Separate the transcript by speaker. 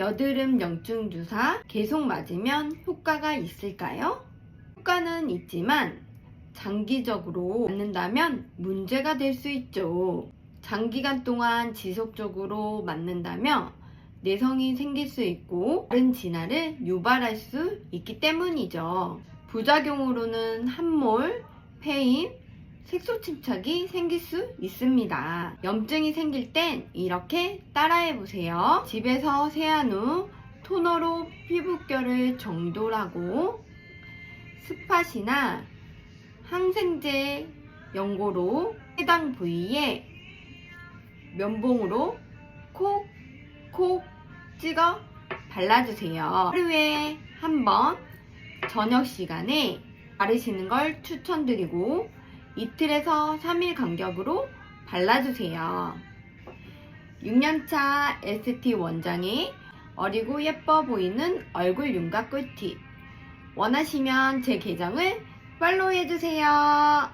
Speaker 1: 여드름 염증 주사 계속 맞으면 효과가 있을까요? 효과는 있지만 장기적으로 맞는다면 문제가 될 수 있죠. 장기간 동안 지속적으로 맞는다면 내성이 생길 수 있고 다른 진화를 유발할 수 있기 때문이죠. 부작용으로는 함몰, 폐임, 색소 침착이 생길 수 있습니다. 염증이 생길 땐 이렇게 따라해 보세요. 집에서 세안 후 토너로 피부결을 정돈하고 스팟이나 항생제 연고로 해당 부위에 면봉으로 콕 콕 찍어 발라주세요. 하루에 한 번 저녁 시간에 바르시는 걸 추천드리고 이틀에서 3일 간격으로 발라주세요. 6년차 ST 원장의 어리고 예뻐 보이는 얼굴 윤곽 꿀팁 원하시면 제 계정을 팔로우 해주세요.